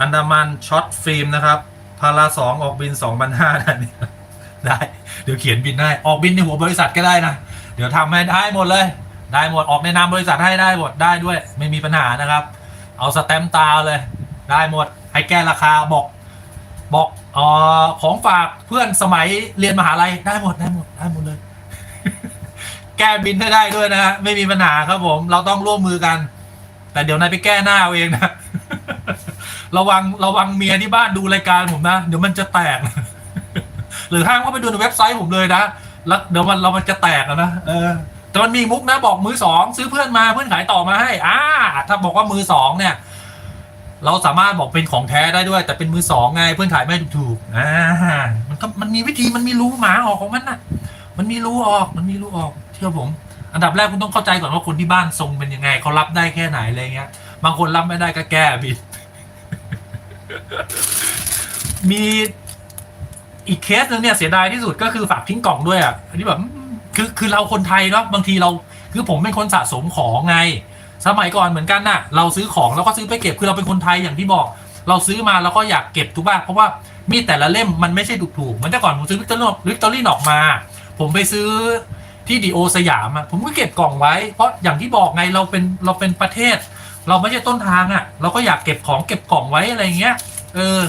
อันดามันช็อตฟิล์มนะครับพาราสองออกบินสองพันห้านะได้ เดี๋ยวเขียนบินให้ ออกบินในหัวบริษัทก็ได้นะ เดี๋ยวทำให้ได้หมดเลย ได้หมด ออกในนามบริษัทให้ได้หมด ได้ด้วย ไม่มีปัญหานะครับ เอาสแตมป์ตาเลย ได้หมด ให้แก้ราคาบอก บอกออของฝากเพื่อนสมัยเรียนมหาลัย ได้หมด ได้หมด ได้หมดเลย แก้บินให้ได้ด้วยนะฮะ ไม่มีปัญหาครับผม เราต้องร่วมมือกัน แต่เดี๋ยวนายไปแก้หน้าเอาเองนะ ระวังระวังเมียที่บ้านดูรายการผมนะ เดี๋ยวมันจะแตก หรือห้างก็ไปดูในเว็บไซต์ผมเลยนะแล้วเดี๋ยวมันเรามันจะแตกนะเออแต่มันมีมุกนะบอกมือสองซื้อเพื่อนมาเพื่อนขายต่อมาให้อ่าถ้าบอกว่ามือสองเนี่ย เราสามารถบอกเป็นของแท้ได้ด้วย แต่เป็นมือสองไงเพื่อนขายไม่ถูกๆอ่ามันก็มันมีวิธีมันมีรูหมาออกของมันนะมันมีรูออกมันมีรูออกเชื่อผม อันดับแรกคุณต้องเข้าใจก่อนว่าคนที่บ้านทรงเป็นยังไงเขารับได้แค่ไหนอะไรเงี้ยบางคนรับไม่ได้ก็แก้บิด มีอีกเคสหนึ่งเนี่ยเสียดายที่สุดก็คือฝากทิ้งกล่องด้วยอะอันนี้แบบคือคือเราคนไทยเนาะบางทีเราคือผมเป็นคนสะสมของไง สมัยก่อนเหมือนกันน่ะ เราซื้อของแล้วก็ซื้อไปเก็บคือเราเป็นคนไทยอย่างที่บอก เราซื้อมาแล้วก็อยากเก็บทุกบ้านเพราะว่ามีดแต่ละเล่มมันไม่ใช่ถูกๆเหมือนแต่ก่อนผมซื้อวิกตอรี่วิกตอรี่ออกมา ผมไปซื้อที่ดีโอสยามอะผมก็เก็บกล่องไว้ เพราะอย่างที่บอกไงเราเป็นเราเป็นประเทศ เราไม่ใช่ต้นทางอะเราก็อยากเก็บของเก็บกล่องไว้อะไรเงี้ย เออ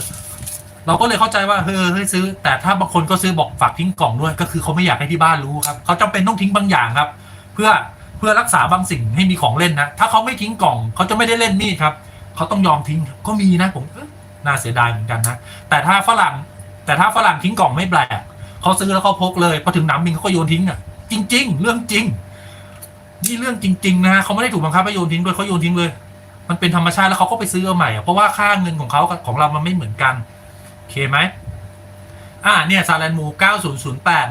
เราก็เลยเข้าใจว่าเฮ้ยเฮ้ยซื้อ แต่ถ้าบางคนก็ซื้อบอกฝากทิ้งกล่องด้วย ก็คือเขาไม่อยากให้ที่บ้านรู้ครับเขาจำเป็นต้องทิ้งบางอย่างครับ เพื่อเพื่อรักษาบางสิ่งให้มีของเล่นนะถ้าเขาไม่ทิ้งกล่องเขาจะไม่ได้เล่นมีดครับเขาต้องยอมทิ้งก็มีนะผมน่าเสียดายเหมือนกันนะแต่ถ้าฝรั่ง แต่ถ้าฝรั่งทิ้งกล่องไม่แปลกเขาซื้อแล้วเขาพกเลยพอถึงหนำบินเขาก็โยนทิ้งอะ จริง ๆ เรื่องจริงนี่เรื่องจริง ๆ นะเขาไม่ได้ถูกบังคับให้โยนทิ้งด้วยเขาโยนทิ้งเลย มันเป็นธรรมชาติแล้วเขาก็ไปซื้อเอาใหม่อะเพราะว่าค่าเงินของเขากับของเรามันไม่เหมือนกันโอเคไหมอ่าเนี่ยซาแลนมู 9008